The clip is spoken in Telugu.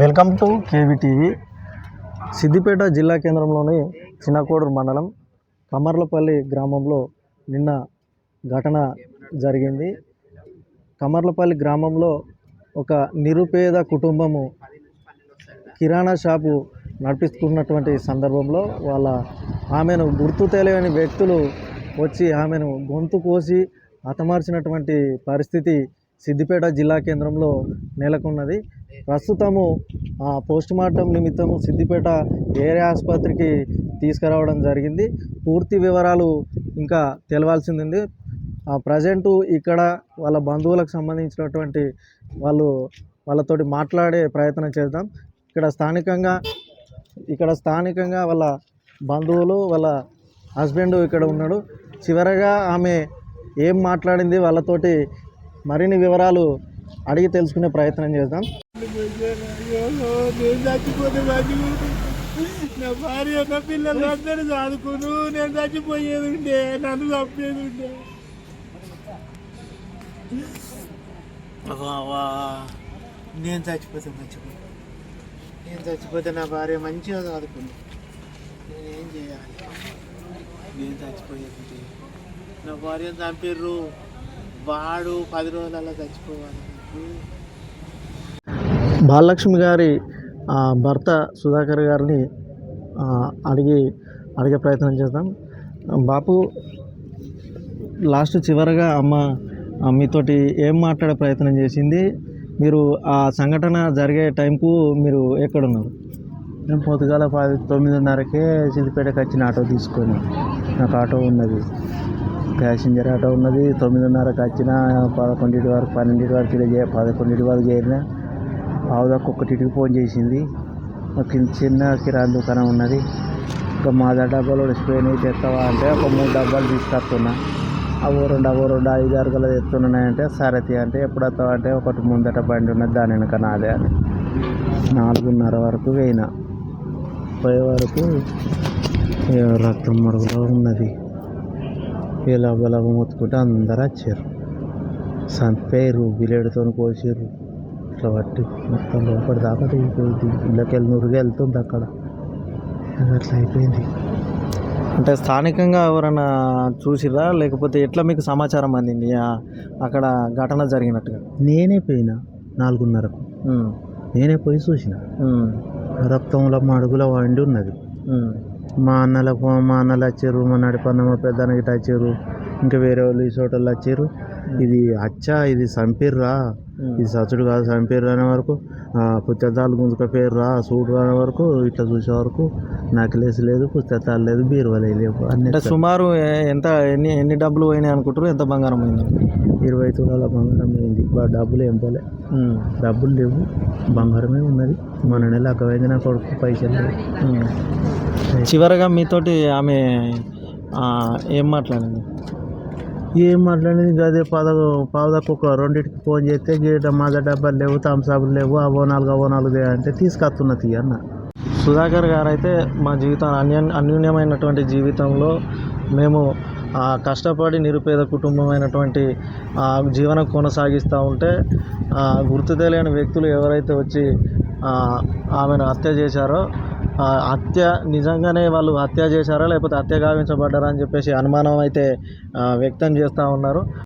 వెల్కమ్ టు కేవీటీవీ సిద్దిపేట జిల్లా కేంద్రంలోని చిన్నకోడూరు మండలం కమర్లపల్లి గ్రామంలో నిన్న ఘటన జరిగింది. కమర్లపల్లి గ్రామంలో ఒక నిరుపేద కుటుంబము కిరాణా షాపు నడిపిస్తున్నటువంటి సందర్భంలో వాళ్ళ ఆమెను గుర్తు తెలియని వ్యక్తులు వచ్చి ఆమెను గొంతు కోసి హతమార్చినటువంటి పరిస్థితి సిద్దిపేట జిల్లా కేంద్రంలో నెలకొన్నది. ప్రస్తుతము పోస్ట్ మార్టం నిమిత్తము సిద్దిపేట ఏరియా ఆసుపత్రికి తీసుకురావడం జరిగింది. పూర్తి వివరాలు ఇంకా తెలవాల్సింది. ఉంది ప్రజెంటు ఇక్కడ వాళ్ళ బంధువులకు సంబంధించినటువంటి వాళ్ళు వాళ్ళతోటి మాట్లాడే ప్రయత్నం చేద్దాం. ఇక్కడ స్థానికంగా ఇక్కడ స్థానికంగా వాళ్ళ బంధువులు వాళ్ళ హస్బెండ్ ఇక్కడ ఉన్నాడు. చివరగా ఆమె ఏం మాట్లాడింది వాళ్ళతోటి మరిన్ని వివరాలు అడిగి తెలుసుకునే ప్రయత్నం చేద్దాం. నేను చచ్చిపోతే నా భార్య నా పిల్లలు అందరూ చదువుకును నేను చచ్చిపోయేది ఉండే నన్ను చంపేది ఉండే నేను చచ్చిపోతే మంచిగా నేను చచ్చిపోతే నా భార్య మంచిగా చదువుకుంది నేనేం చేయాలి? నేను చచ్చిపోయేది. నా భార్య చంపిర్రు. వాడు పది రోజులలో చచ్చిపోవాలి. బాలలక్ష్మి గారి ఆ, భర్త సుధాకర్ గారిని అడిగి అడిగే ప్రయత్నం చేద్దాం. బాపు లాస్ట్ చివరగా అమ్మ మీతోటి ఏం మాట్లాడే ప్రయత్నం చేసింది? మీరు ఆ సంఘటన జరిగే టైంకు మీరు ఎక్కడున్నారు? నేను పొద్దుగాల పది తొమ్మిదిన్నరకే సిద్దిపేటకి వచ్చిన ఆటో తీసుకొని నాకు ఆటో ఉన్నది. ప్యాసింజర్ ఆటో ఉన్నది. తొమ్మిదిన్నరకు వచ్చిన పదకొండింటి వరకు పన్నెండింటి వరకు ఇలా చే పదకొండింటి వరకు చేరిన ఆవుదాకా ఒక్కటికి ఫోన్ చేసింది. ఒక కింద చిన్న కిరాణా దుకాణం ఉన్నది. ఇంకా మాదా డబ్బాలు స్పెయిన్ తెస్తావా అంటే ఒక మూడు డబ్బాలు తీసుకొస్తున్నా. అవో రెండు అవో రెండు ఐదు అరగలు తెస్తున్నాయంటే సరతి అంటే ఎప్పుడు వస్తావు అంటే ఒకటి ముందట బండి ఉన్నది. దాని వెనక నాదే అని. నాలుగున్నర వరకు పోయినా. పోయే వరకు రక్తం మడుగులో ఉన్నది. ఇలా బలగ మొత్తుకుంటే అందరు వచ్చారు. చంపేరు బిలేడుతో కోసారు ఇట్లా పట్టి మొత్తం లోపలి దాకా దిగిపోయింది. ఇళ్ళకి వెళ్ళి నురుగు వెళ్తుంది అక్కడ. అట్లా అయిపోయింది. అంటే స్థానికంగా ఎవరైనా చూసిరా లేకపోతే ఎట్లా మీకు సమాచారం అందింది? అక్కడ ఘటన జరిగినట్టుగా? నేనే పోయినా నాలుగున్నరకు. నేనే పోయి చూసిన. రక్తంలో మడుగులో వండి ఉన్నది. మా అన్నలకు మా అన్నలు వచ్చారు మా నడిపన్న మా పెద్దన్న గిట్ట వచ్చారు ఇంకా వేరే వాళ్ళు ఈ చోటలు వచ్చారు ఇది అచ్చా ఇది సంపిర్రా. ఇది సచుడు కాదు సంపిర్రా అనే వరకు పుస్తకాలు గుంజుకపోయారురా సూడు అనే వరకు ఇట్లా చూసే వరకు నకిలేసి లేదు పుస్తకాలు లేదు బీరువాలు లేవు అన్ని సుమారు ఎంత ఎన్ని ఎన్ని డబ్బులు పోయినాయి అనుకుంటారు ఎంత బంగారం పోయింది? ఇరవై తులాల బంగారం అయింది బా- డబ్బులు ఏం పోలే. డబ్బులు లేవు బంగారమే ఉన్నది. మన నెల అక్కవైంది నా కొడుకు పైసలు. చివరగా మీతోటి ఆమె ఏం మాట్లాడింది? ఏం మాట్లాడింది? అదే పద పావుదాకు ఒక రెండింటికి ఫోన్ చేస్తే గీట మాద డబ్బాలు లేవు థమ్స్అప్లు లేవు అవో నాలుగు అవో నాలుగు అంటే తీసుకొస్తున్నా తీయ అన్న. సుధాకర్ గారు అయితే మా జీవితం అన్య అన్యూన్యమైనటువంటి జీవితంలో మేము కష్టపడి నిరుపేద కుటుంబమైనటువంటి ఆ, జీవనం కొనసాగిస్తూ ఉంటే ఆ, గుర్తు తెలియని వ్యక్తులు ఎవరైతే వచ్చి ఆమెను హత్య చేశారో హత్య నిజంగానే వాళ్ళు హత్య చేశారా లేకపోతే హత్య గావించబడ్డారా అని చెప్పేసి అనుమానం అయితే వ్యక్తం చేస్తూ ఉన్నారు.